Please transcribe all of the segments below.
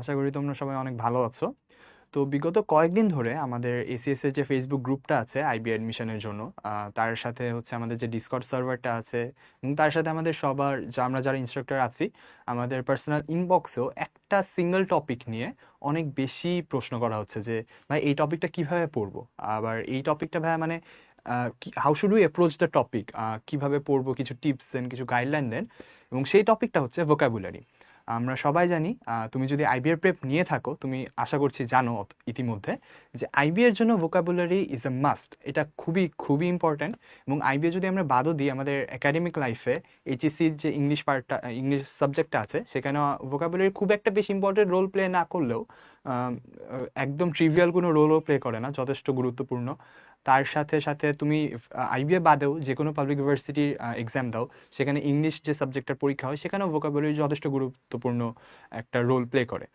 আশা করি তোমরা সবাই অনেক ভালো আছো। তো বিগত কয়েকদিন ধরে আমাদের এসিএস এর যে ফেসবুক গ্রুপটা আছে আইবি অ্যাডমিশনের জন্য তার সাথে হচ্ছে আমাদের যে ডিসকর্ড সার্ভারটা আছে তার সাথে আমাদের সবার যা, আমরা যারা ইনস্ট্রাক্টর আছি, আমাদের পার্সোনাল ইনবক্সেও একটা সিঙ্গেল টপিক নিয়ে অনেক বেশি প্রশ্ন করা হচ্ছে যে, ভাই, এই টপিকটা কীভাবে পড়ব? আবার এই টপিকটা ভাই মানে how should we approach the topic কীভাবে পড়ব? কিছু টিপস দেন, কিছু গাইডলাইন দেন, এবং সেই টপিকটা হচ্ছে ভোকাবুলারি আমরা সবাই জানি তুমি যদি আইবিএর প্রেপ নিয়ে থাকো, তুমি আশা করছি জানো ইতিমধ্যে, যে আইবিএর জন্য ভোকাবুলারি ইজ এ মাস্ট এটা খুবই খুবই ইম্পর্ট্যান্ট এবং আইবিএ যদি আমরা বাদও দিই, আমাদের একাডেমিক লাইফে এইচএসসির যে ইংলিশ পার্টটা ইংলিশ সাবজেক্টটা আছে, সেখানে ভোকাবুলারি খুব একটা বেশি ইম্পর্টেন্ট রোল প্লে না করলেও একদম ট্রিভিয়াল কোনো রোলও প্লে করে না, যথেষ্ট গুরুত্বপূর্ণ। তার সাথে সাথে তুমি আইবিএ বাদেও যে কোনো পাবলিক ইউনিভার্সিটির এক্সাম দাও, সেখানে ইংলিশ যে সাবজেক্টের পরীক্ষা হয়, সেখানেও ভোকাবুলারি যথেষ্ট গুরুত্বপূর্ণ একটা রোল প্লে করে।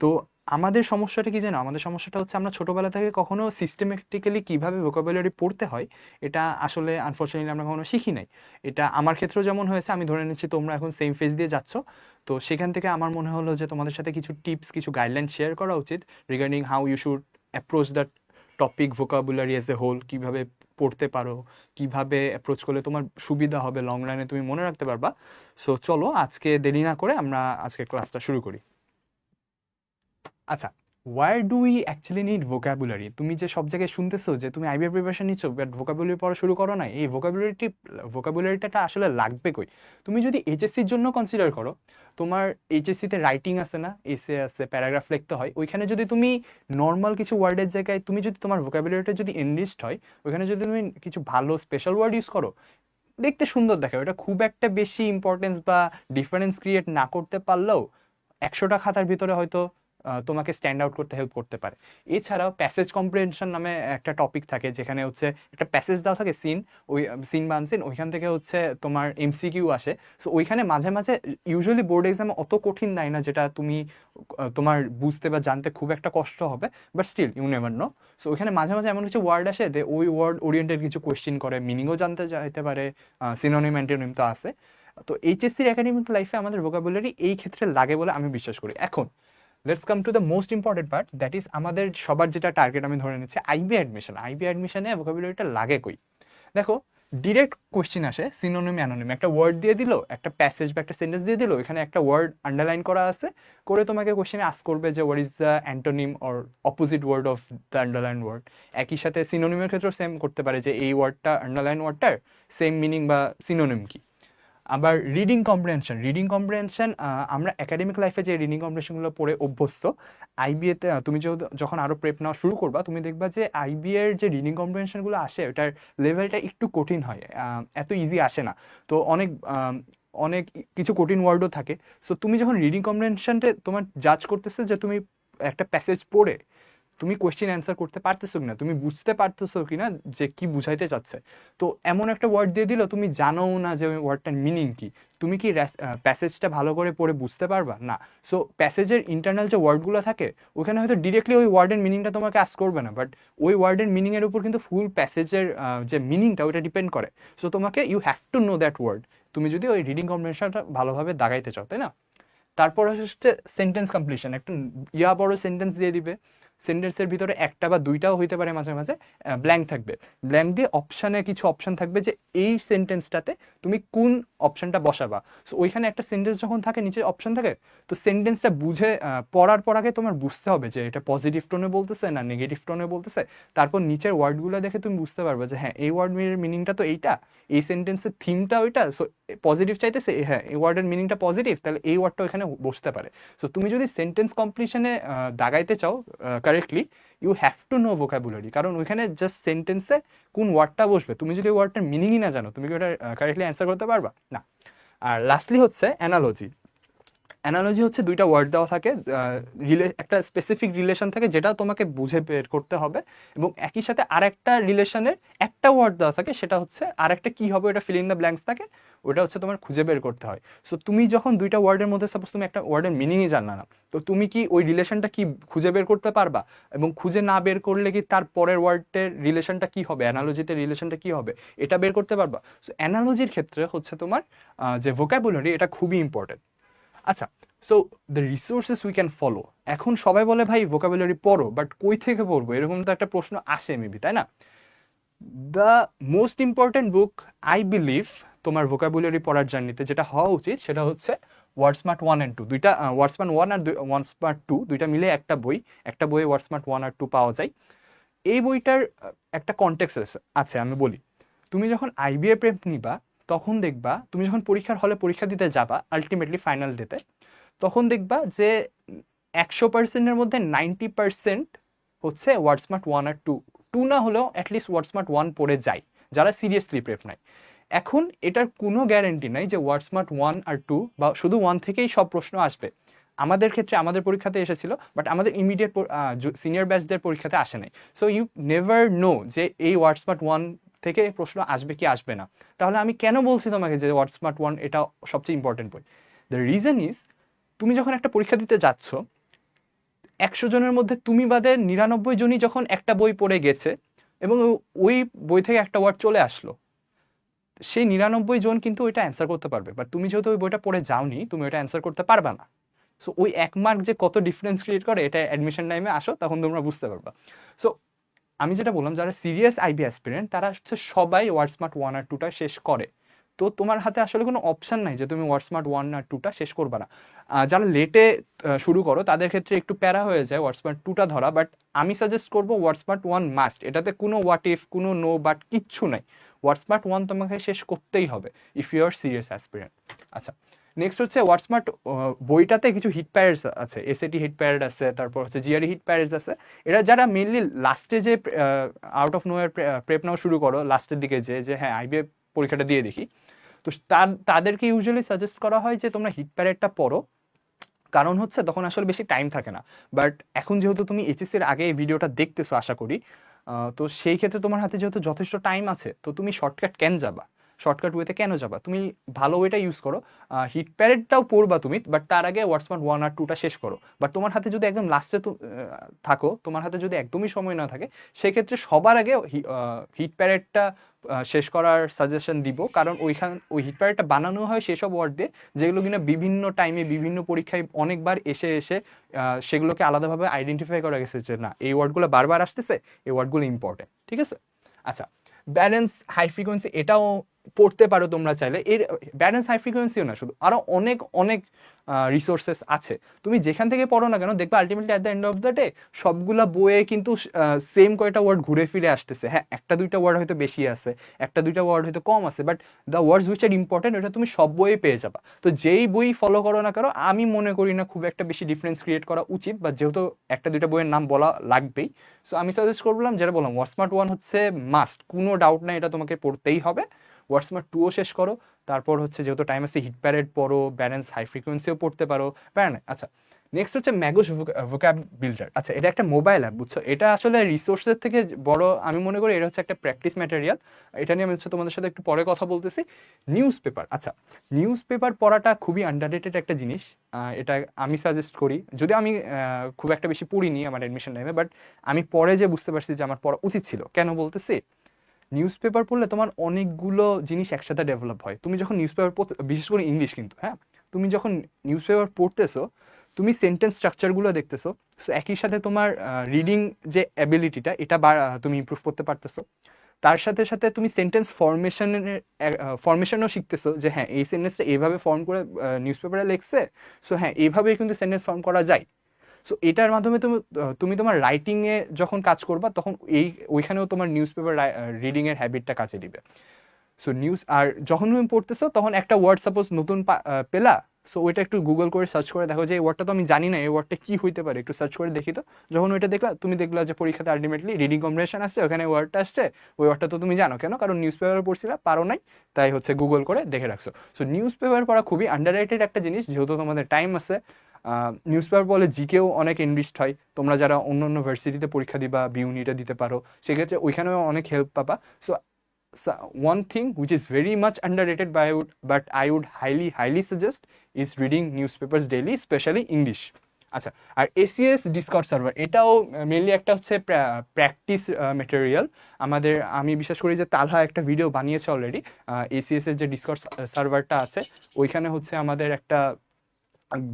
তো আমাদের সমস্যাটা কি জানো? আমাদের সমস্যাটা হচ্ছে আমরা ছোটবেলা থেকে কখনো সিস্টেমেটিক্যালি কীভাবে ভোকাবুলারি পড়তে হয়, এটা আসলে আনফর্চুনেটলি আমরা কখনো শিখি নাই। এটা আমার ক্ষেত্রেও যেমন হয়েছে, আমি ধরে নিচ্ছি তোমরা এখন সেম ফেজ দিয়ে যাচ্ছ। তো সেখান থেকে আমার মনে হলো যে তোমাদের সাথে কিছু টিপস কিছু গাইডলাইন শেয়ার করা উচিত regarding how you should approach the topic vocabulary as a whole কীভাবে পড়তে পারো, কীভাবে অ্যাপ্রোচ করলে তোমার সুবিধা হবে লং রানে তুমি মনে রাখতে পারবা। সো চলো আজকে দেরি না করে আমরা আজকে ক্লাসটা শুরু করি। আচ্ছা where do we actually need vocabulary তুমি যে সব জায়গায় শুনতেছো যে তুমি আইবিআর প্রিপারেশন নিচ্ছ বাট ভোকাবুলারি পড়া শুরু করো না এই ভোকাবুলারিটি ভোকাবুলারিটা আসলে লাগবে কই? তুমি যদি এইচএসসির জন্য কনসিডার করো, তোমার এইচএসসিতে রাইটিং আছে না এসে আছে প্যারাগ্রাফ লিখতে হয়, ওইখানে যদি তুমি নর্মাল কিছু ওয়ার্ডের জায়গায়, তুমি যদি তোমার ভোকাবুলারিটা যদি এনলিস্ট হয়, ওইখানে যদি তুমি কিছু ভালো স্পেশাল ওয়ার্ড ইউজ করো, দেখতে সুন্দর দেখে ওটা খুব একটা বেশি ইম্পর্টেন্স বা ডিফারেন্স ক্রিয়েট না করতে পারলেও একশোটা খাতার ভিতরে হয়তো তোমাকে স্ট্যান্ড আউট করতে হেল্প করতে পারে। এছাড়াও প্যাসেজ কম্প্রিহেনশন নামে একটা টপিক থাকে, যেখানে হচ্ছে একটা প্যাসেজ দেওয়া থাকে সিন ওই সিন বা সিন ওইখান থেকে হচ্ছে তোমার এমসিকিউ আসে। সো ওইখানে মাঝে মাঝে ইউজুয়ালি বোর্ড এক্সামে অত কঠিন দেয় না, যেটা তুমি তোমার বুঝতে বা জানতে খুব একটা কষ্ট হবে but still you never know so ওইখানে মাঝে মাঝে এমন কিছু ওয়ার্ড আসে যে ওই ওয়ার্ড ওরিয়েন্টেড কিছু কোয়েশ্চেন করে মিনিংও জানতে চাইতে পারে সিনোনিম অ্যান্টোনিম তো আছে। তো এইচএসসির একাডেমিক লাইফে আমাদের ভোকাবুলারি এই ক্ষেত্রে লাগে বলে আমি বিশ্বাস করি। এখন let's come to the most important part that is আমাদের সবার যেটা টার্গেট আমি ধরে নিচ্ছি আইবি অ্যাডমিশন আইবি অ্যাডমিশনে ভোকাবুলারিটা লাগে কই? দেখো ডিরেক্ট কোশ্চেন আসে সিনোনিম অ্যানোনিম একটা ওয়ার্ড দিয়ে দিল, একটা প্যাসেজ বা একটা সেন্টেন্স দিয়ে দিল, এখানে একটা ওয়ার্ড আন্ডারলাইন করা আছে, করে তোমাকে কোশ্চেনে আস করবে যে what is the antonym or opposite word of the underline word একই সাথে সিনোনিমের ক্ষেত্রেও সেম করতে পারে যে এই ওয়ার্ডটা আন্ডারলাইন ওয়ার্ডটার সেম মিনিং বা সিনোনিম কি। আবার রিডিং কম্প্রিহেনশন রিডিং কম্প্রিহেনশন আমরা একাডেমিক লাইফে যে রিডিং কম্প্রিহেনশনগুলো পড়ে অভ্যস্ত আইবিএতে তুমি যখন- আরও প্রেপ নেওয়া শুরু করবা, তুমি দেখবা যে আইবিএর যে রিডিং কম্প্রিহেনশনগুলো আসে, ওটার লেভেলটা একটু কঠিন হয় এত ইজি আসে না। তো অনেক অনেক কিছু কঠিন ওয়ার্ডও থাকে। সো তুমি যখন রিডিং কম্প্রিহেনশনটা তোমার জাজ করতেছে যে তুমি একটা প্যাসেজ পড়ে তুমি কোয়েশ্চেন অ্যান্সার করতে পারতেছো কিনা? তুমি বুঝতে পারতেছো কিনা যে কি বুঝাইতে চাচ্ছে? তো এমন একটা ওয়ার্ড দিয়ে দিল, তুমি জানোও না যে ওই ওয়ার্ডটার মিনিং কি। তুমি কি প্যাসেজটা ভালো করে পড়ে বুঝতে পারবা? না। সো প্যাসেজের ইন্টারনাল যে ওয়ার্ডগুলো থাকে, ওখানে হয়তো ডিরেক্টলি ওই ওয়ার্ডের মিনিংটা তোমাকে আস করবে না বাট ওই ওয়ার্ডের মিনিংয়ের উপর কিন্তু ফুল প্যাসেজের যে মিনিংটা ওইটা ডিপেন্ড করে। সো তোমাকে you have to know that word তুমি যদি ওই রিডিং কম্বিনেশনটা ভালোভাবে দাগাইতে চাও, তাই না? তারপর হচ্ছে সেন্টেন্স কমপ্লিশন একটা ইয়া বড় সেন্টেন্স দিয়ে দিবে। সেন্টেন্সের ভিতরে একটা বা দুইটাও হইতে পারে মাঝে মাঝে ব্ল্যাঙ্ক থাকবে। ব্ল্যাঙ্ক দিয়ে অপশানে কিছু অপশান থাকবে যে এই সেন্টেন্সটাতে তুমি কোন অপশানটা বসাবা। সো ওইখানে একটা সেন্টেন্স যখন থাকে, নিচে অপশান থাকে, তো সেন্টেন্সটা বুঝে পড়ার পর আগে তোমার বুঝতে হবে যে এটা পজিটিভ টোনে বলতেছে না নেগেটিভ টোনে বলতেছে। তারপর নিচের ওয়ার্ডগুলো দেখে তুমি বুঝতে পারবে যে হ্যাঁ এই ওয়ার্ড মিনিংটা তো এইটা, এই সেন্টেন্সের থিমটা ওইটা সো পজিটিভ চাইতেছে হ্যাঁ এই ওয়ার্ডের মিনিংটা পজিটিভ তাহলে এই ওয়ার্ডটা এখানে বসতে পারে। সো তুমি যদি সেন্টেন্স কমপ্লিশনে দাগাইতে চাও correctly you have to know vocabulary কারণ ওইখানে জাস্ট সেন্টেন্সে কোন ওয়ার্ডটা বসবে? তুমি যদি ওয়ার্ডটার মিনিংই না জানো, তুমি কি ওটা কারেক্টলি অ্যান্সার করতে পারবা? না। আর লাস্টলি হচ্ছে অ্যানালজি অ্যানালজি হচ্ছে দুইটা ওয়ার্ড দেওয়া থাকে রিলে- একটা স্পেসিফিক রিলেশন থাকে যেটা তোমাকে বুঝে বের করতে হবে এবং একই সাথে আরেকটা রিলেশনের একটা ওয়ার্ড দেওয়া থাকে, সেটা হচ্ছে আরেকটা কি হবে ওটা ফিল ইন দ্য ব্ল্যাঙ্কস থাকে। ওটা হচ্ছে তোমার খুঁজে বের করতে হয়। সো তুমি যখন দুইটা ওয়ার্ডের মধ্যে সাপোজ তুমি একটা ওয়ার্ডের মিনিংই জানলা না, তো তুমি কি ওই রিলেশনটা কি খুঁজে বের করতে পারবা? এবং খুঁজে না বের করলে কি তার পরের ওয়ার্ডের রিলেশনটা কি হবে? অ্যানালজিতে রিলেশনটা কি হবে? এটা বের করতে পারবা। সো অ্যানালজির ক্ষেত্রে হচ্ছে তোমার যে ভোকাবুলারি এটা খুবই ইম্পর্টেন্ট আচ্ছা so the resources we can follow এখন সবাই বলে, ভাই ভোকাবুলারি পড়ো বাট কই থেকে পড়ব? এরকম তো একটা প্রশ্ন আসে মেবি তাই না? The most important book I believe তোমার ভোকাবুলারি পড়ার জার্নিতে যেটা হওয়া উচিত সেটা হচ্ছে ওয়ার্ডসমার্ট ওয়ান অ্যান্ড টু দুইটা ওয়ার্ডসমার্ট ওয়ান আর ওয়ান স্মার্ট টু দুইটা মিলে একটা বই, একটা বইয়ে ওয়ার্ডসমার্ট ওয়ান আর টু পাওয়া যায়। এই বইটার একটা কন্টেক্স আছে আমি বলি। তুমি যখন আইবিএ প্রেপ নিবা, তখন দেখবা, তুমি যখন পরীক্ষার হলে পরীক্ষা দিতে যাবা আলটিমেটলি ফাইনাল ডেতে তখন দেখবা যে একশো পার্সেন্টের মধ্যে নাইনটি পার্সেন্ট হচ্ছে ওয়ার্ডসমার্ট ওয়ান আর টু টু না হলেও অ্যাটলিস্ট ওয়ার্ডসমার্ট ওয়ান পড়ে যায়, যারা সিরিয়াসলি প্রেপ নেয় এখন এটার কোনো গ্যারেন্টি নাই যে ওয়ার্ডসমার্ট ওয়ান আর টু বা শুধু ওয়ান থেকেই সব প্রশ্ন আসবে। আমাদের ক্ষেত্রে আমাদের পরীক্ষাতে এসেছিল বাট আমাদের ইমিডিয়েট সিনিয়র ব্যাচদের পরীক্ষাতে আসে নাই। সো ইউ নেভার নো যে এই ওয়ার্ডসমার্ট ওয়ান থেকে প্রশ্ন আসবে কি আসবে না। তাহলে আমি কেন বলছি তোমাকে যে ওয়ার্ডসমার্ট ওয়ান এটা সবচেয়ে ইম্পর্টেন্ট বই দ্য রিজন ইজ তুমি যখন একটা পরীক্ষা দিতে যাচ্ছ, একশো জনের মধ্যে তুমি বাদে নিরানব্বই জনই যখন একটা বই পড়ে গেছে এবং ওই বই থেকে একটা ওয়ার্ড চলে আসলো সেই নিরানব্বই জন কিন্তু ওইটা অ্যান্সার করতে পারবে। বাট তুমি যেহেতু ওই বইটা পড়ে যাওনি, তুমি ওইটা অ্যান্সার করতে পারবে না। সো ওই এক মার্ক যে কত ডিফারেন্স ক্রিয়েট করে, এটা অ্যাডমিশন টাইমে আসো, তখন তোমরা বুঝতে পারবা। সো আমি যেটা বললাম, যারা সিরিয়াস আইবি অ্যাসপিরেন্ট তারা হচ্ছে সবাই ওয়ার্ড স্মার্ট ওয়ান আর টুটা শেষ করে। তো তোমার হাতে আসলে কোনো অপশান নাই যে তুমি ওয়ার্ড স্মার্ট ওয়ান আর টুটা শেষ করবে না। যারা লেটে শুরু করো, তাদের ক্ষেত্রে একটু প্যারা হয়ে যায় ওয়ার্ড স্মার্ট টুটা ধরা। বাট আমি সাজেস্ট করব ওয়ার্ড স্মার্ট ওয়ান মাস্ট এটাতে কোনো হোয়াট ইফ কোনো নো বাট কিচ্ছু নাই। ওয়ার্ড স্মার্ট ওয়ান তোমাকে শেষ করতেই হবে if you are serious aspirant আচ্ছা নেক্সট হচ্ছে ওয়ার্ডসমার্ট বইটাতে কিছু হিট প্যারেডস আছে এসএটি হিট প্যারেড আছে, তারপর হচ্ছে জিআরই হিট প্যারেডস আছে। এরা যারা মেনলি লাস্টে যে আউট অফ নোয়ার প্রেপ নাও শুরু করো লাস্টের দিকে যে যে হ্যাঁ আইবিএ পরীক্ষাটা দিয়ে দেখি। তো তার, তাদেরকে ইউজুয়ালি সাজেস্ট করা হয় যে, তোমরা হিট প্যারেডটা পড়ো। কারণ হচ্ছে তখন আসলে বেশি টাইম থাকে না। বাট এখন যেহেতু তুমি এইচএসসির আগে এই ভিডিওটা দেখতেছো, আশা করি তো সেই ক্ষেত্রে তোমার হাতে যেহেতু যথেষ্ট টাইম আছে তো তুমি শর্টকাট কেন যাবা? শর্টকাট ওয়েতে কেন যাবা? তুমি ভালো ওয়েটা ইউজ করো। হিট প্যারেডটাও পড়বা তুমি বাট তার আগে ওয়াটসম্যান ওয়ান আর টুটা শেষ করো। বাট তোমার হাতে যদি একদম লাস্টে থাকো, তোমার হাতে যদি একদমই সময় না থাকে, সেক্ষেত্রে সবার আগে হিট প্যারেডটা শেষ করার সাজেশন দিব। কারণ ওইখান, ওই হিট প্যারেডটা বানানো হয় সেসব ওয়ার্ড দিয়ে, যেগুলো কিনা বিভিন্ন টাইমে বিভিন্ন পরীক্ষায় অনেকবার এসে এসে সেগুলোকে আলাদাভাবে আইডেন্টিফাই করা গেছে যে, না, এই ওয়ার্ডগুলো বারবার আসতেছে, এই ওয়ার্ডগুলো ইম্পর্টেন্ট ঠিক আছে? আচ্ছা ব্যালেন্স হাই ফ্রিকোয়েন্সি এটাও পড়তে পারো তোমরা চাইলে। এর ব্যালেন্স হাই ফ্রিকোয়েন্সিও না, শুধু আরও অনেক অনেক রিসোর্সেস আছে। তুমি যেখান থেকে পড়ো না কেন, দেখবে ultimately at the end of the day সবগুলা বইয়ে কিন্তু সেম কয়টা ওয়ার্ড ঘুরে ফিরে আসতেছে। হ্যাঁ একটা দুইটা ওয়ার্ড হয়তো বেশি আছে, একটা দুইটা ওয়ার্ড হয়তো কম আছে but the words which are important ওটা তুমি সব বইয়ে পেয়ে যাবা। তো যেই বই ফলো করো না করো আমি মনে করি না খুব একটা বেশি ডিফারেন্স ক্রিয়েট করা উচিত বা যেহেতু একটা দুইটা বইয়ের নাম বলা লাগবেই সো আমি সাজেস্ট করলাম, যেটা বললাম ওয়ার্ডসমার্ট ওয়ান হচ্ছে মাস্ট কোনো ডাউট নাই, এটা তোমাকে পড়তেই হবে। ওয়ার্ডসমার্ট টুও শেষ করো তারপর হচ্ছে যেহেতু টাইম আছে হিট প্যারেড পড়ো ব্যালেন্স হাই ফ্রিকোয়েন্সিও পড়তে পারো। নাই আচ্ছা নেক্সট হচ্ছে ম্যাগোস ভোক্যাব বিল্ডার আচ্ছা এটা একটা মোবাইল অ্যাপ বুঝছ? এটা আসলে রিসোর্সের থেকে বড়, আমি মনে করি এটা হচ্ছে একটা প্র্যাকটিস ম্যাটেরিয়াল এটা নিয়ে আমি হচ্ছে তোমাদের সাথে একটু পরে কথা বলতেছি। নিউজ পেপার আচ্ছা নিউজ পেপার পড়াটা খুবই আন্ডাররেটেড একটা জিনিস। এটা আমি সাজেস্ট করি। যদি আমি খুব একটা বেশি পড়িনি আমার অ্যাডমিশন টাইমে বাট আমি পরে যে বুঝতে পারছি যে আমার পড়া উচিত ছিল। কেন বলতেছি? নিউজ পেপার পড়লে তোমার অনেকগুলো জিনিস একসাথে ডেভেলপ হয়। তুমি যখন নিউজ পেপার পড়তে, বিশেষ করে ইংলিশ কিন্তু হ্যাঁ? তুমি যখন নিউজ পেপার পড়তেছো, তুমি সেন্টেন্স স্ট্রাকচারগুলো দেখতেছো সো একই সাথে তোমার রিডিং যে অ্যাবিলিটিটা এটা তুমি ইমপ্রুভ করতে পারতেছো। তার সাথে সাথে তুমি সেন্টেন্স ফরমেশনের ফরমেশনও শিখতেছো যে হ্যাঁ এই সেন্টেন্সটা এইভাবে ফর্ম করে নিউজ পেপারে লিখছে সো হ্যাঁ এইভাবেই কিন্তু সেন্টেন্স ফর্ম করা যায়। সো এটার মাধ্যমে তুমি তুমি তোমার রাইটিংয়ে যখন কাজ করবা, তখন এই, ওইখানেও তোমার নিউজ পেপার রিডিংয়ের হ্যাবিটটা কাজে দিবে। সো নিউজ আর যখন তুমি পড়তেছো, তখন একটা ওয়ার্ড সাপোজ নতুন পেলা সো ওইটা একটু গুগল করে সার্চ করে দেখো যে এই ওয়ার্ডটা তো আমি জানি না, এই ওয়ার্ডটা কি হইতে পারে, একটু সার্চ করে দেখি তো। যখন ওইটা দেখলা, তুমি দেখলা যে পরীক্ষাতে আলটিমেটলি রিডিং কম্বিনেশন আসছে, ওখানে ওয়ার্ডটা আসছে, ওই ওয়ার্ডটা তো তুমি জানো কেন? কারণ নিউজ পেপার পড়ছিলা, পারো নাই, তাই হচ্ছে গুগল করে দেখে রাখছো। সো নিউজ পেপার পড়া খুবই আন্ডাররেটেড একটা জিনিস, যেহেতু তোমাদের টাইম আছে নিউজ পেপার বলে জিকেও অনেক এনরিচড হয়। তোমরা যারা অন্য অন্য ভার্সিটিতে পরীক্ষা দিবা বি ইউনিটে দিতে পারো সেক্ষেত্রে ওইখানেও অনেক হেল্প পাবা। So one thing which is very much underrated by I would, but I would highly highly suggest is reading newspapers daily especially English. আচ্ছা আর এসিএস ডিসকর্ড সার্ভার এটাও মেনলি একটা হচ্ছে প্র্যাকটিস মেটেরিয়াল আমাদের আমি বিশ্বাস করি যে তালহা একটা ভিডিও বানিয়েছে অলরেডি এসিএস এর যে ডিসকর্ড সার্ভারটা আছে ওইখানে হচ্ছে আমাদের একটা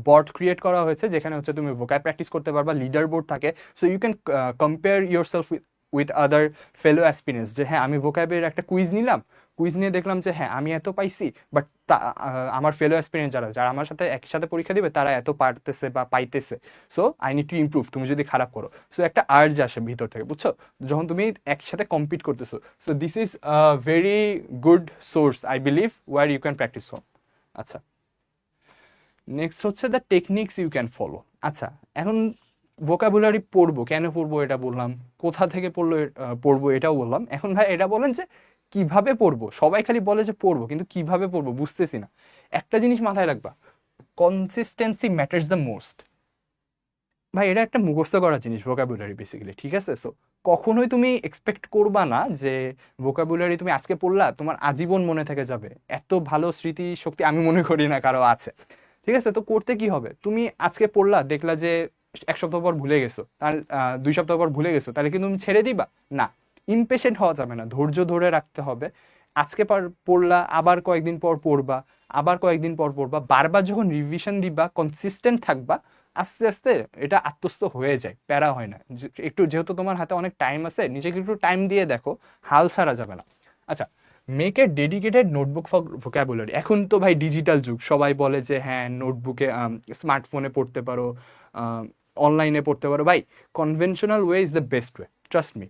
বট ক্রিয়েট করা হয়েছে, যেখানে হচ্ছে তুমি ভোকাব প্র্যাকটিস করতে পারবা লিডার বোর্ড থাকে so you can compare your self with other fellow aspirants যে হ্যাঁ আমি ভোকাবের একটা কুইজ নিলাম। কুইজ নিয়ে দেখলাম যে হ্যাঁ আমি এত পাইছি। বাট তা আমার ফেলো অ্যাসপিরেন্স যারা যারা আমার সাথে একই সাথে পরীক্ষা দিবে, তারা এত পারতেছে বা পাইতেছে। So I need to improve তুমি যদি খারাপ করো। সো একটা আর্জ আসে ভিতর থেকে, বুঝছ? যখন তুমি একসাথে কম্পিট করতেছো। So this is very good source I believe where you can practice from আচ্ছা। নেক্সট হচ্ছে the techniques you can follow আচ্ছা এখন ভোকাবুলারি পড়ব, কেন পড়ব এটা বললাম, কোথা থেকে পড়ল পড়ব এটাও বললাম। এখন ভাই এটা বলেন যে কীভাবে পড়ব? সবাই খালি বলে যে পড়ব, কিন্তু কীভাবে পড়ব বুঝতেছি না। একটা জিনিস মাথায় রাখবা কনসিস্টেন্সি ম্যাটার্স দ্য মোস্ট ভাই, এটা একটা মুখস্থ করা জিনিস ভোকাবুলারি বেসিক্যালি ঠিক আছে? সো কখনোই তুমি এক্সপেক্ট করবা না যে ভোকাবুলারি তুমি আজকে পড়লা, তোমার আজীবন মনে থেকে যাবে। এত ভালো স্মৃতি শক্তি আমি মনে করি না কারও আছে। ঠিক আছে? তো করতে কি হবে? তুমি আজকে পড়লা, দেখলা যে এক সপ্তাহ পর ভুলে গেছো। তার দুই সপ্তাহ পর ভুলে গেছো। তাহলে কি তুমি ছেড়ে দিবা? না। ইমপেশেন্ট হওয়া যাবে না। ধৈর্য ধরে রাখতে হবে। আজকে পার পড়লা, আবার কয়েকদিন পর পড়বা, আবার কয়েকদিন পর পড়বা। বারবার যখন রিভিশন দিবা কনসিস্টেন্ট থাকবা, আস্তে আস্তে এটা আত্মস্থ হয়ে যায়, প্যারা হয় না। একটু যেহেতু তোমার হাতে অনেক টাইম আছে, নিজেকে একটু টাইম দিয়ে দেখো, হাল ছাড়া যাবে না। আচ্ছা make a dedicated notebook for vocabulary এখন তো ভাই ডিজিটাল যুগ, সবাই বলে যে হ্যাঁ নোটবুকে স্মার্টফোনে পড়তে পারো অনলাইনে পড়তে পারো। ভাই conventional way is the best way trust me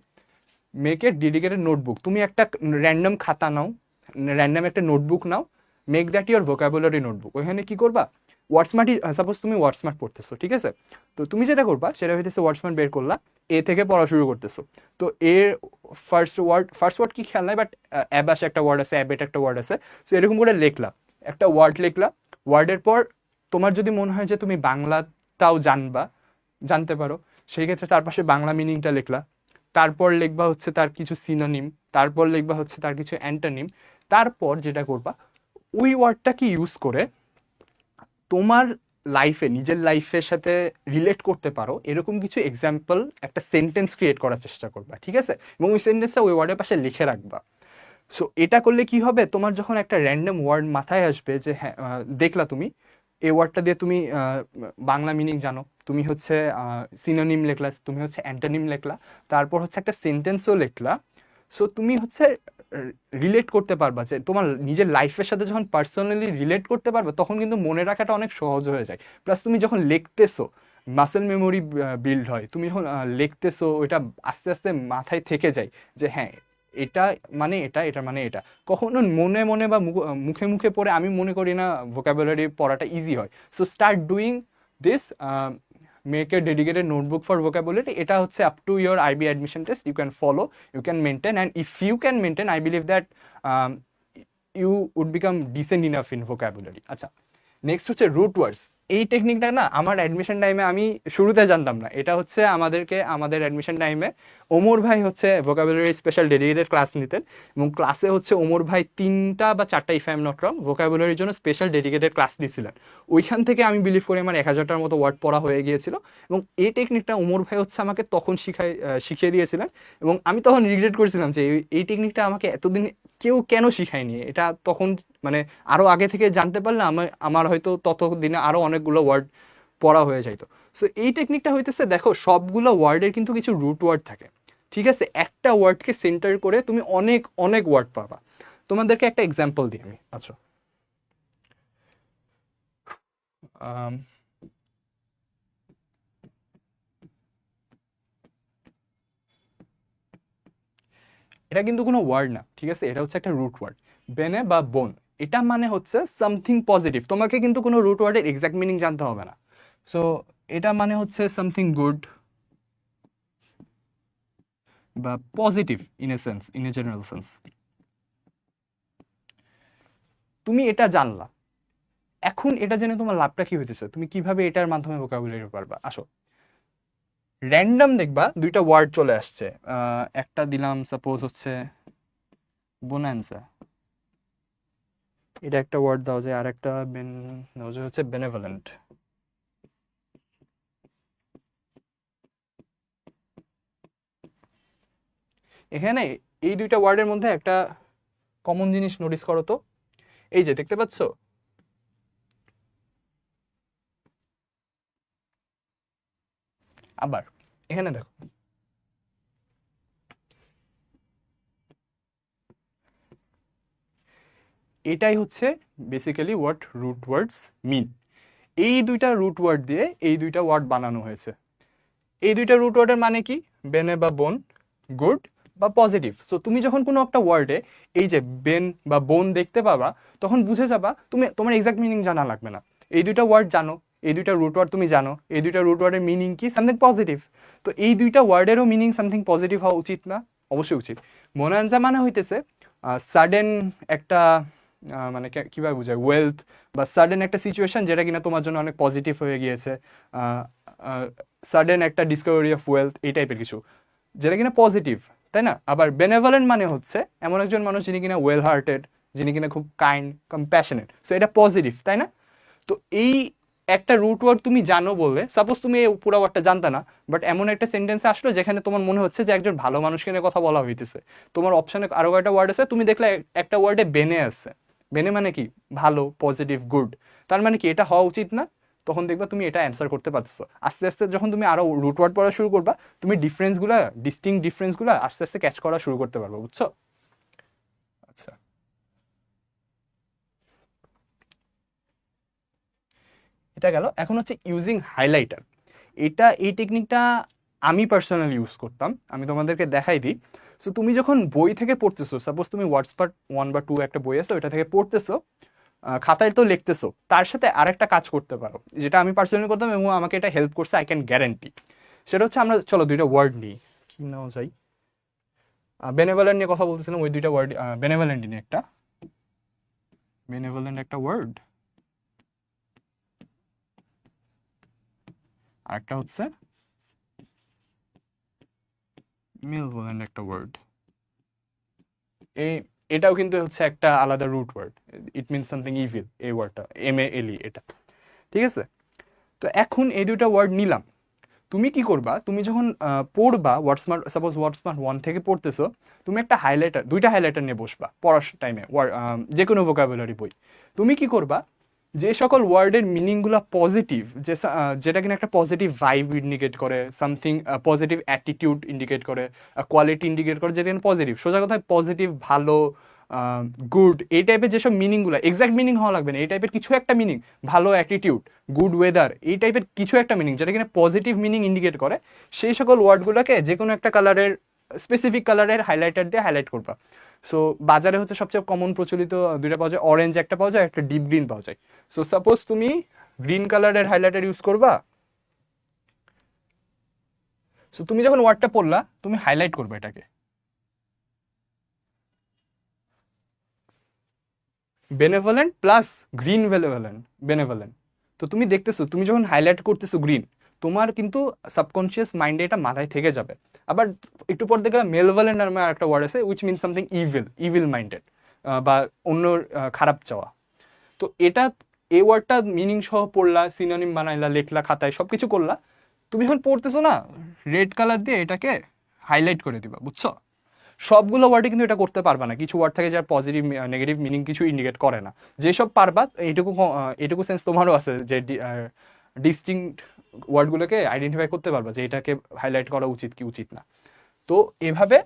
make a dedicated notebook তুমি একটা র্যান্ডম খাতা নাও র্যান্ডম একটা notebook now make that your vocabulary notebook ওইখানে কী করবা? ওয়ার্ডসমার্ট সাপোজ তুমি ওয়ার্ডসমার্ট পড়তেছো, ঠিক আছে? তো তুমি যেটা করবা, সেটা হইতেছে ওয়ার্ডসমার্ট বের করলা এ থেকে পড়া শুরু করতেছো। তো এর ফার্স্ট ওয়ার্ড ফার্স্ট ওয়ার্ড কি খেয়াল নাই বাট অ্যাবাস একটা ওয়ার্ড আছে অ্যাবেট একটা ওয়ার্ড আছে। সো এরকম করে লিখলা। একটা ওয়ার্ড লিখলা। ওয়ার্ডের পর তোমার যদি মনে হয় যে তুমি বাংলাটাও জানবা, জানতে পারো, সেই ক্ষেত্রে তার পাশে বাংলা মিনিংটা লিখলা। তারপর লিখবা হচ্ছে তার কিছু সিনোনিম তারপর লিখবা হচ্ছে তার কিছু অ্যান্টোনিম তারপর যেটা করবা, ওই ওয়ার্ডটাকে ইউজ করে তোমার লাইফে নিজের লাইফের সাথে রিলেট করতে পারো, এরকম কিছু এক্সাম্পল একটা সেন্টেন্স ক্রিয়েট করার চেষ্টা করবা, ঠিক আছে? এবং ওই সেন্টেন্সটা ওই ওয়ার্ডের পাশে লিখে রাখবা। সো এটা করলে কি হবে? তোমার যখন একটা র্যান্ডম ওয়ার্ড মাথায় আসবে যে হ্যাঁ দেখলা তুমি, এই ওয়ার্ডটা দিয়ে তুমি বাংলা মিনিং জানো। তুমি হচ্ছে সিনোনিম লেখলা, তুমি হচ্ছে অ্যান্টোনিম লেখলা। তারপর হচ্ছে একটা সেন্টেন্সও লেখলা। সো তুমি হচ্ছে রিলেট করতে পারবা যে তোমার নিজের লাইফের সাথে যখন পার্সোনালি রিলেট করতে পারবে, তখন কিন্তু মনে রাখাটা অনেক সহজ হয়ে যায়। প্লাস তুমি যখন লিখতেছো মাসেল মেমোরি বিল্ড হয়, তুমি যখন লিখতেছো, ওইটা আস্তে আস্তে মাথায় থেকে যায় যে হ্যাঁ এটা মানে এটা এটা মানে এটা। কখনো মনে মনে বা মুখে মুখে পড়ে আমি মনে করি না ভোকাবুলারি পড়াটা ইজি হয়। So start doing this make a dedicated notebook for vocabulary এটা হচ্ছে up to your IB admission test you can follow you can maintain and if you can maintain I believe that you would become decent enough in vocabulary আচ্ছা next হচ্ছে root words এই টেকনিকটা না আমার admission টাইমে আমি শুরুতে জানতাম না। এটা হচ্ছে আমাদেরকে, আমাদের অ্যাডমিশন টাইমে ওমর ভাই হচ্ছে ভোকাবুলারি স্পেশাল ডেডিকেটেড ক্লাস নিতেন এবং ক্লাসে হচ্ছে ওমর ভাই তিনটা বা চারটা ইফ আই নট রং ভোকাবুলারির জন্য স্পেশাল ডেডিকেটেড ক্লাস দিয়েছিলেন ওইখান থেকে আমি বিলিভ করি আমার এক হাজারটার মতো ওয়ার্ড পড়া হয়ে গিয়েছিল এবং এই টেকনিকটা ওমর ভাই হচ্ছে আমাকে তখন শিখাই শিখিয়ে দিয়েছিলেন এবং আমি তখন রিগ্রেট করেছিলাম যে এই টেকনিকটা আমাকে এতদিন কেউ কেন শিখায়নি। এটা তখন মানে আরও আগে থেকে জানতে পারলে আমার আমার হয়তো তত দিনে আরও অনেকগুলো ওয়ার্ড পড়া হয়ে যাইতো। সো এই টেকনিকটা হইতেছে, দেখো, সবগুলো ওয়ার্ডের কিন্তু কিছু রুট ওয়ার্ড থাকে। ঠিক আছে? একটা ওয়ার্ডকে সেন্টার করে তুমি অনেক অনেক ওয়ার্ড পাবা। তোমাদেরকে একটা এক্সাম্পল দিই আমি। আচ্ছা। এটা কিন্তু কোনো ওয়ার্ড না, ঠিক আছে? এটা হচ্ছে একটা রুট ওয়ার্ড বেনে বা বোন এটা মানে হচ্ছে সামথিং পজিটিভ তোমাকে কিন্তু কোনো রুট ওয়ার্ডের এক্সাক্ট মিনিং জানতে হবে না। সো এটা মানে হচ্ছে সামথিং গুড বা positive in a sense in a general sense তুমি এটা জানলা। এখন এটা জেনে তোমার লাভটা কি হইতেছে? তুমি কীভাবে এটার মাধ্যমে ভোকাবুলারি পারবা? আসো। র্যান্ডম দেখবা, দুইটা ওয়ার্ড চলে আসছে। একটা দিলাম সাপোজ হচ্ছে বোনান্সা এটা একটা ওয়ার্ড দাও যে আর একটা হচ্ছে বেনেভেলেন্ট এখানে এই দুইটা ওয়ার্ডের মধ্যে একটা কমন জিনিস নোটিস করো তো। এই যে, দেখতে পাচ্ছ? আবার, এখানে দেখো। এটাই হচ্ছে basically what root words mean এই দুইটা রুট ওয়ার্ড দিয়ে এই দুইটা ওয়ার্ড বানানো হয়েছে। এই দুইটা রুট ওয়ার্ডের মানে কি? বেনে বা বোন গুড বা পজিটিভ সো তুমি যখন কোনো একটা ওয়ার্ডে এই যে বেন বা বোন দেখতে পাবা, তখন বুঝে যাবা তুমি, তোমার এক্সাক্ট মিনিং জানা লাগবে না। এই দুইটা ওয়ার্ড জানো, এই দুইটা রুট ওয়ার্ড তুমি জানো, এই দুইটা রুট ওয়ার্ডের মিনিং কি? সামথিং পজিটিভ তো এই দুইটা ওয়ার্ডেরও মিনিং সামথিং পজিটিভ হওয়া উচিত না? অবশ্যই উচিত। মোনানজা মানে হইতেছে সাডেন একটা মানে কীভাবে বোঝায়? ওয়েলথ বা সাডেন একটা সিচুয়েশন যেটা কিনা তোমার জন্য অনেক পজিটিভ হয়ে গিয়েছে। সাডেন একটা ডিসকভারি অফ ওয়েলথ এই টাইপের কিছু, যেটা কিনা পজিটিভ তাই না? আবার বেনেভলেন্ট মানে হচ্ছে এমন একজন মানুষ যিনি কিনা ওয়েল হার্টেড যিনি কিনা খুব কাইন্ড কম্প্যাশনেট সো এটা পজিটিভ তাই না? তো এই একটা রুট ওয়ার্ড তুমি জানো বললে সাপোজ তুমি এই পুরো ওয়ার্ডটা জানতা না বাট এমন একটা সেন্টেন্স আসলো যেখানে তোমার মনে হচ্ছে যে একজন ভালো মানুষকে নিয়ে কথা বলা হইতেছে। তোমার অপশনে আরও কয়েকটা ওয়ার্ড আছে, তুমি দেখলে একটা ওয়ার্ডে বেনে আছে। বেনে মানে কি? ভালো পজিটিভ গুড তার মানে কি? এটা হওয়া উচিত না। তখন দেখবা তুমি এটা অ্যান্সার করতে পারছ আস্তে আস্তে যখন তুমি আরও রুট ওয়ার্ড পড়া শুরু করবা, তুমি ডিফারেন্সগুলো ডিস্টিং ডিফারেন্সগুলো আস্তে আস্তে ক্যাচ করা শুরু করতে পারবে, বুঝছ? আচ্ছা। এটা গেল। এখন হচ্ছে ইউজিং হাইলাইটার এটা, এই টেকনিকটা আমি পার্সোনালি ইউজ করতাম। আমি তোমাদেরকে দেখাই দিই। সো তুমি যখন বই থেকে পড়তেছো সাপোজ তুমি হোয়াটসঅ্যাপ ওয়ান বা টু একটা বই আছে ওটা থেকে পড়তেছো খাতায় তো লিখতেছো, তার সাথে আরেকটা কাজ করতে পারো, যেটা আমি পার্সোনালি করতাম এবং আমাকে এটা হেল্প করছে আই ক্যান গ্যারান্টি সেটা হচ্ছে আমরা, চলো দুইটা ওয়ার্ড নিই, কি নেওয়া যাই। বেনেভলেন্ট নিয়ে কথা বলতেছিলাম, ওই দুইটা ওয়ার্ড বেনেভলেন্ট নিয়ে একটা। বেনেভলেন্ট একটা ওয়ার্ড আরেকটা হচ্ছে মিলভোল্যান্ড একটা ওয়ার্ড এই, এটাও কিন্তু হচ্ছে একটা আলাদা root word it means something evil এই ওয়ার্ডটা এম এ এল এটা। ঠিক আছে? তো এখন এই দুইটা ওয়ার্ড নিলাম। তুমি কি করবা? তুমি যখন পড়বা ওয়ার্ডসমার্ট সাপোজ ওয়ার্ডসমার্ট ওয়ান থেকে পড়তেছো, তুমি একটা হাইলাইটার দুইটা হাইলাইটার নিয়ে বসবা, পড়ার টাইমে যে কোনো ভোকাবুলারি বই। তুমি কি করবা? যে সকল ওয়ার্ডের মিনিংগুলো পজিটিভ, যে যেটা কিনা একটা পজিটিভ ভাইব ইন্ডিকেট করে সামথিং পজিটিভ অ্যাটিটিউড ইন্ডিকেট করে কোয়ালিটি ইন্ডিকেট করে, যেটা কিনা পজিটিভ সোজা কথায় পজিটিভ ভালো গুড এই টাইপের যেসব মিনিংগুলো এক্স্যাক্ট মিনিং হওয়া লাগবে না। এই টাইপের কিছু একটা মিনিং ভালো অ্যাটিটিউড গুড ওয়েদার এই টাইপের কিছু একটা মিনিং যেটা কিনা পজিটিভ মিনিং ইন্ডিকেট করে, সেই সকল ওয়ার্ডগুলোকে যে কোনো একটা কালারের স্পেসিফিক কালারের হাইলাইটার দিয়ে হাইলাইট করবা। সো বাজারে হচ্ছে সবচেয়ে কমন প্রচলিত দুইটা পাওয়া যায় অরেঞ্জ একটা পাওয়া যায়, একটা ডিপ গ্রিন পাওয়া যায়। সো সাপোজ তুমি গ্রিন কালারের হাইলাইটার ইউজ করবা। সো তুমি যখন ওয়ার্ডটা পড়লা, তুমি হাইলাইট করবে এটাকে। বেনেভলেন্ট প্লাস গ্রিন বেনেভলেন্ট তো তুমি দেখতেছো, তুমি যখন হাইলাইট করতেছো গ্রিন তোমার কিন্তু সাবকনসিয়াস মাইন্ডে এটা মাথায় থেকে যাবে। আবার একটু পর দেখবে মেলভলেন্ট নামে একটা ওয়ার্ড আছে which mean something evil evil minded বা অন্য খারাপ চাওয়া। তো এটা এই ওয়ার্ডটা মিনিং সহ পড়লা সিনোনিম বানাইলা লেখলা খাতায় সব কিছু করলা তুমি যখন পড়তেছো না রেড কালার দিয়ে এটাকে হাইলাইট করে দিবা বুঝছ? সবগুলো ওয়ার্ডে কিন্তু এটা করতে পারবা না। কিছু ওয়ার্ড থাকে যার পজিটিভ নেগেটিভ মিনিং কিছু ইন্ডিকেট করে না। যেসব পারবা এইটুকু ক- আহ, এইটুকু সেন্স তোমারও আছে যে ডিস্টিংক্ট ওয়ার্ডগুলোকে আইডেন্টিফাই করতে পারবা যে এটাকে হাইলাইট করা উচিত কি উচিত না। তো এভাবে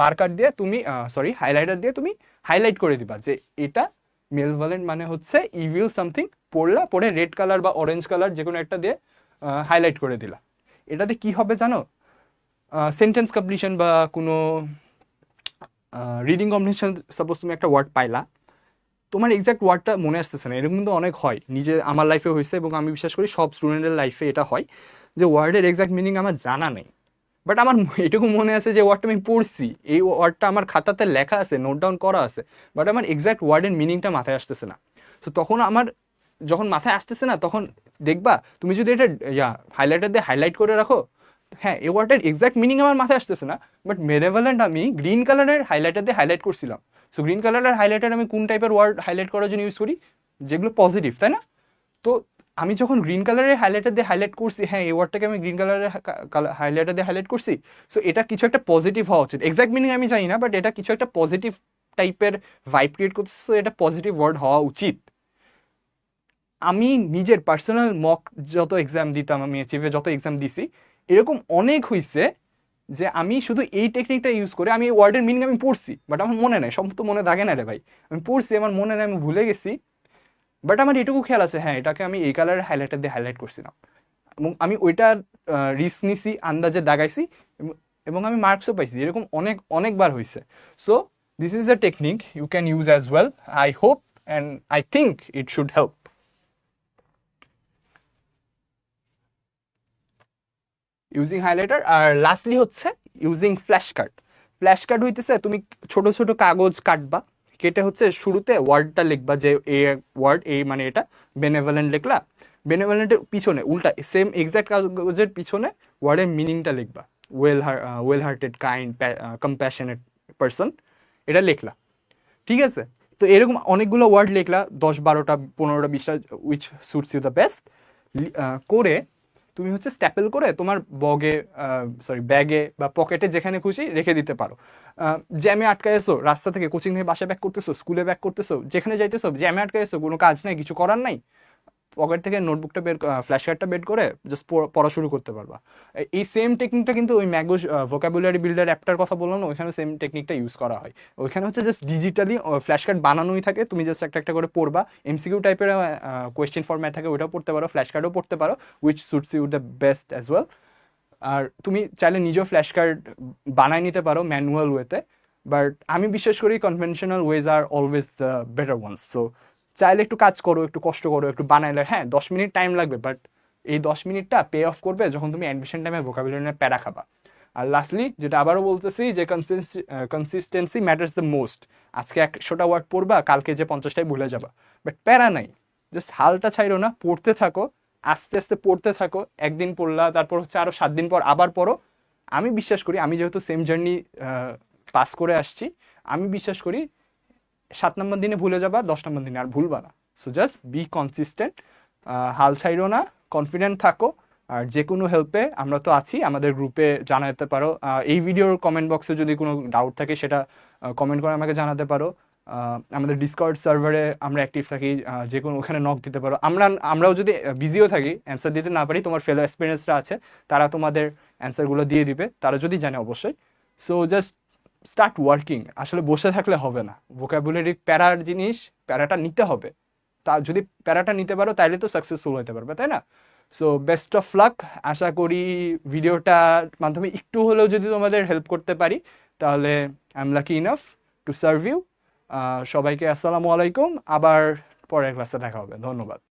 মার্কার দিয়ে তুমি সরি হাইলাইটার দিয়ে তুমি হাইলাইট করে দিবা যে এটা মেলভলেন্ট মানে হচ্ছে ইভিল সামথিং পড়লা, পরে রেড কালার বা অরেঞ্জ কালার যে কোনো একটা দিয়ে হাইলাইট করে দিলা। এটাতে কি হবে জানো? সেন্টেন্স কমপ্লিশন বা কোনো রিডিং কম্পিটিশন সাপোজ তুমি একটা ওয়ার্ড পাইলা। তোমার এক্সাক্ট ওয়ার্ডটা মনে আসতেছে না। এরকম কিন্তু অনেক হয়। নিজে আমার লাইফে হয়েছে এবং আমি বিশ্বাস করি সব স্টুডেন্টের লাইফে এটা হয় যে ওয়ার্ডের এক্সাক্ট মিনিং আমার জানা নেই। বাট আমার এটুকু মনে আছে যে ওয়ার্ডটা আমি পড়ছি। এই ওয়ার্ডটা আমার খাতাতে লেখা আছে নোট ডাউন করা আছে। বাট আমার এক্সাক্ট ওয়ার্ডের মিনিংটা মাথায় আসতেছে না। তো তখন আমার যখন মাথায় আসতেছে না, তখন দেখবা তুমি যদি এটা, ইয়া হাইলাইটার দিয়ে হাইলাইট করে রাখো হ্যাঁ এই ওয়ার্ডের এক্সাক্ট মিনিং আমার মাথায় আসতেছে না বাট মেনেভেলেন্ট আমি গ্রিন কালারের হাইলাইটার দিয়ে হাইলাইট করছিলাম। সো গ্রিন কালারের হাইলাইটার আমি কোন টাইপের ওয়ার্ড হাইলাইট করার জন্য ইউজ করি? যেগুলো পজিটিভ তাই না? তো, আমি যখন গ্রিন কালারের হাইলাইটার দিয়ে হাইলাইট করছি হ্যাঁ এই ওয়ার্ডটাকে আমি গ্রিন কালারের হাইলাইটার দিয়ে হাইলাইট করছি সো এটা কিছু একটা পজিটিভ হওয়া উচিত। এক্সাক্ট মিনিং আমি জানি না বাট এটা কিছু একটা পজিটিভ টাইপের ভাইব ক্রিয়েট করতেছে সো এটা পজিটিভ ওয়ার্ড হওয়া উচিত। আমি নিজের পার্সোনাল মক যত এক্সাম দিতাম, আমি চিফে যত এক্সাম দিছি এরকম অনেক হইছে যে আমি শুধু এই টেকনিকটা ইউজ করে, আমি এই ওয়ার্ডের মিনিং আমি পড়ছি বাট আমার মনে নাই সব তো মনে থাকে না রে ভাই। আমি পড়ছি, আমার মনে নাই, আমি ভুলে গেছি বাট আমার এটুকু খেয়াল আছে হ্যাঁ এটাকে আমি এই কালারের হাইলাইটার দিয়ে হাইলাইট করছিলাম এবং আমি ওইটার রিস্ক নিছি, আন্দাজে দাগাইছি, এবং- এবং আমি মার্কসও পাইছি, এরকম অনেক, অনেকবার হয়েছে so this is a technique you can use as well I hope and I think it should help using highlighter R lastly হচ্ছে using flash card flash card হইতেছে, তুমি ছোট ছোট কাগজ কাটবা, কেটে হচ্ছে শুরুতে ওয়ার্ডটা লিখবা যে এ ওয়ার্ড এই মানে এটা বেনেভেলেন্ট লিখলা বেনেভেলেন্টের পিছনে, উল্টা সেম এক্সাক্ট কাগজের পিছনে ওয়ার্ডের মিনিংটা লিখবা। Well well hearted kind compassionate person এটা লিখলা। ঠিক আছে? তো এরকম অনেকগুলো ওয়ার্ড লিখলা, দশ, বারোটা, পনেরোটা, বিশটা which suits you the best করে তুমি হচ্ছে স্ট্যাপেল করে তোমার বগে সরি ব্যাগে বা পকেটে যেখানে খুশি রেখে দিতে পারো। জ্যামে এসো রাস্তা থেকে কোচিং থেকে বাসায় ব্যাক করতেছো স্কুলে ব্যাক করতেছো, যেখানে যাইতেছো জ্যামে এসো কোনো কাজ নাই, কিছু করার নাই? পকেট থেকে নোটবুকটা বের ফ্ল্যাশ কার্ডটা বের করে জাস্ট পড়া শুরু করতে পারবা। এই সেম টেকনিকটা কিন্তু ওই ম্যাগোজ ভোকাবুলারি বিল্ডার অ্যাপটার কথা বললাম না ওইখানে সেম টেকনিকটা ইউজ করা হয়। ওইখানে হচ্ছে জাস্ট ডিজিটালি ফ্ল্যাশ কার্ড বানানোই থাকে, তুমি জাস্ট একটা একটা করে পড়বা। এমসিকিউ টাইপের কোয়েশ্চেন ফরম্যাট থাকে, ওইটাও পড়তে পারো ফ্ল্যাশ কার্ডও পড়তে পারো which suits you the best as well আর তুমি চাইলে নিজেও ফ্ল্যাশ কার্ড বানায় নিতে পারো ম্যানুয়াল ওয়েতে বাট আমি বিশ্বাস করি conventional ways are always the better ones so চাইলে একটু কাজ করো, একটু কষ্ট করো, একটু বানাইলে হ্যাঁ দশ মিনিট টাইম লাগবে বাট এই দশ মিনিটটা পে অফ করবে যখন তুমি অ্যাডমিশন টাইমে ভোকাবুলারি নিয়ে প্যারা খাবা। আর লাস্টলি যেটা আবারও বলতেছি যে কনসিস্টেন্সি ম্যাটার্স দ্য মোস্ট আজকে একশোটা ওয়ার্ড পড়বা, কালকে যে পঞ্চাশটাই ভুলে যাবা। বাট প্যারা নাই জাস্ট হালটা ছাইরো না, পড়তে থাকো, আস্তে আস্তে পড়তে থাকো, একদিন পড়লা, তারপর হচ্ছে আরও সাত দিন পর আবার পড়ো। আমি বিশ্বাস করি, আমি যেহেতু সেম জার্নি পাস করে আসছি, আমি বিশ্বাস করি সাত নম্বর দিনে ভুলে যাবা, দশ নম্বর দিনে আর ভুলবা না। সো জাস্ট বি কনসিস্টেন্ট হাল ছাইরো না কনফিডেন্ট থাকো, আর যে কোনো হেল্পে আমরা তো আছি, আমাদের গ্রুপে জানাতে পারো। এই ভিডিওর কমেন্ট বক্সে যদি কোনো ডাউট থাকে, সেটা কমেন্ট করে আমাকে জানাতে পারো। আমাদের ডিসকর্ড সার্ভারে আমরা অ্যাক্টিভ থাকি যে কোনো, ওখানে নক দিতে পারো। আমরা, আমরাও যদি বিজিও থাকি অ্যান্সার দিতে না পারি, তোমার ফেলো এক্সপিরিয়েন্সরা আছে, তারা তোমাদের অ্যান্সারগুলো দিয়ে দিবে, তারা যদি জানে অবশ্যই। সো জাস্ট স্টার্ট ওয়ার্কিং আসলে বসে থাকলে হবে না। ভোকাবুলারি প্যারার জিনিস, প্যারাটা নিতে হবে। তা যদি প্যারাটা নিতে পারো তাহলে তো সাকসেসফুল হতে পারবে, তাই না? সো বেস্ট অফ লাক আশা করি ভিডিওটার মাধ্যমে একটু হলেও যদি তোমাদের হেল্প করতে পারি, তাহলে I am lucky enough to serve you সবাইকে আসসালামু আলাইকুম, আবার পরের ক্লাসে দেখা হবে। ধন্যবাদ।